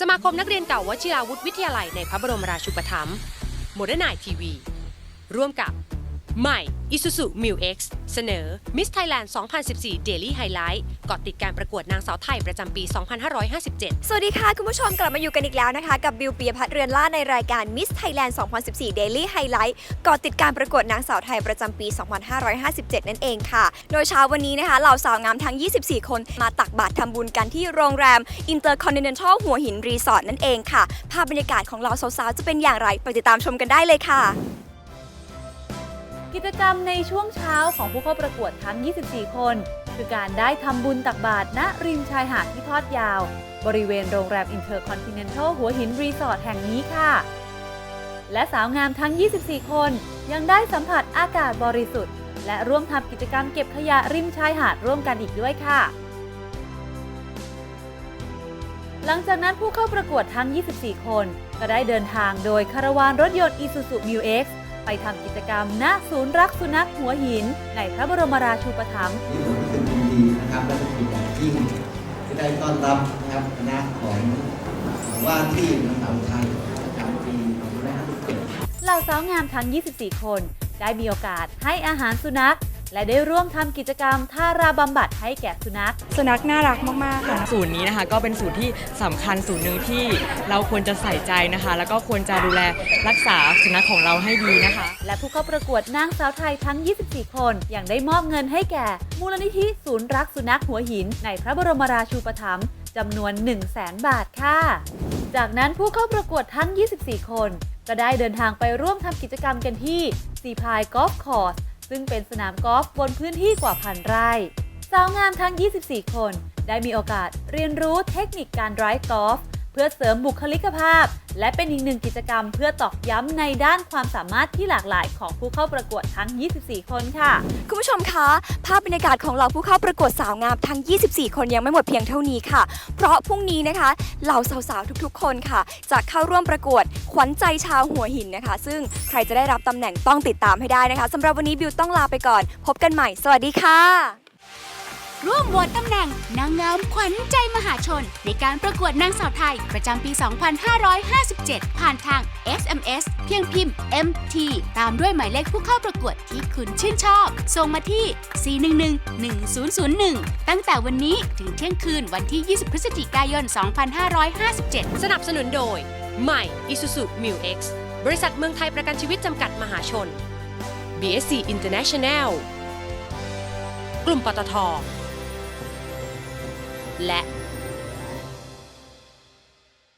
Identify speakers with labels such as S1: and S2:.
S1: สมาคมนักเรียนเก่าวชิราวุธวิทยาลัยในพระบรมราชูปถัมภ์โมเดิร์นไนทีวี ร่วมกับ ใหม่ Isuzu Mu X เสนอ Miss Thailand 2014 Daily Highlight กาะติดการประกวดนางสาวไทยประจำปี 2557
S2: สวัสดีค่ะ คุณผู้ชมกลับมาอยู่กันอีกแล้วนะคะ กับบิวปียพัฒน์เรือนล่าในรายการ Miss Thailand 2014 Daily Highlight ก่อติดการประกวดนางสาวไทยประจำปี 2557 นั่นเองค่ะ โดยเช้าวันนี้นะคะ เหล่าสาวงามทั้ง 24 คนมาตักบาตรทำบุญกันที่โรงแรม Intercontinental หัวหินรีสอร์ทนั่นเองค่ะ ภาพบรรยากาศของเหล่าสาวๆจะเป็นอย่างไรไปติดตามชมกันได้เลยค่ะ
S3: กิจกรรมในช่วงเช้าของผู้เข้าประกวดทั้ง 24 คน คือการได้ทำบุญตักบาตรณริมชายหาดที่ทอดยาว บริเวณโรงแรม Intercontinental หัวหินรีสอร์ทแห่งนี้ค่ะ และสาวงามทั้ง 24 คนยังได้สัมผัสอากาศบริสุทธิ์ และร่วมทำกิจกรรมเก็บขยะริมชายหาดร่วมกันอีกด้วยค่ะ หลังจากนั้นผู้เข้าประกวดทั้ง 24 คน ก็ได้เดินทางโดยคาราวานรถยนต์ Isuzu Mu X ไปทำกิจกรรมณศูนย์รักสุนัขหัวหิน ในพระบรมราชูปถัมภ์
S4: ที่ผมรู้สึกยินดีนะครับและเป็นเกียรติอย่างยิ่งที่ได้ต้อนรับนะครับคณะของว่าที่นางสาวไทยประจำปี2557
S3: เหล่าสาวงามทั้ง 24 คน ได้มีโอกาสให้อาหารสุนัข และได้ร่วมทำกิจกรรมท่าราบำบัดให้แก่สุนัข
S2: สุนัขน่ารักมาก ๆ ค่ะ
S5: ศูนย์นี้นะคะก็เป็นศูนย์ที่สำคัญศูนย์หนึ่งที่เราควรจะใส่ใจนะคะ แล้วก็ควรจะดูแลรักษาสุนัขของเราให้ดีนะคะ
S3: และผู้เข้าประกวดนางสาวไทยทั้ง 24 คนยังได้มอบเงินให้แก่ มูลนิธิศูนย์รักสุนัขหัวหิน ในพระบรมราชูปถัมภ์จำนวน 1 0 0 0 0แบาทค่ะ จากนั้นผู้เข้าประกวดทั้ง 24 คน ก็ได้เดินทางไปร่วมทำกิจกรรมกันที่ซีพายกอล์ฟคอร์ส ซึ่งเป็นสนามกอล์ฟบนพื้นที่กว่าพันไร่ สาวงามทั้ง 24 คน ได้มีโอกาสเรียนรู้เทคนิคการไดรฟ์กอล์ฟ พื่อเสริมบุคลิกภาพ และเป็นอีกหนึ่งกิจกรรม เพื่อตอกย้ำในด้านความสามารถที่หลากหลายของผู้เข้าประกวดทั้ง 24 คนค่ะ
S2: คุณผู้ชมคะ ภาพบรรยากาศของเราผู้เข้าประกวดสาวงามทั้ง 24 คนยังไม่หมดเพียงเท่านี้ค่ะ เพราะพรุ่งนี้นะคะเหล่าสาวๆ ทุกๆ คนค่ะ จะเข้าร่วมประกวดขวัญใจชาวหัวหินนะคะ ซึ่งใครจะได้รับตำแหน่งต้องติดตามให้ได้นะคะสำหรับวันนี้บิวต้องลาไปก่อน พบกันใหม่ สวัสดีค่ะ
S6: ร่วมโหวตตำแหน่งนางงามขวัญใจมหาชน ในการประกวดนางสาวไทย ประจำปี 2557 ผ่านทาง SMS เพียงพิมพ์ MT ตามด้วยหมายเลขผู้เข้าประกวดที่คุณชื่นชอบ ส่งมาที่ 411-1001 ตั้งแต่วันนี้ถึงเที่ยงคืนวันที่ 20 พฤศจิกายน 2557
S1: สนับสนุนโดย ใหม่ Isuzu Mu X บริษัทเมืองไทยประกันชีวิตจำกัดมหาชน BSC International กลุ่มปตท และ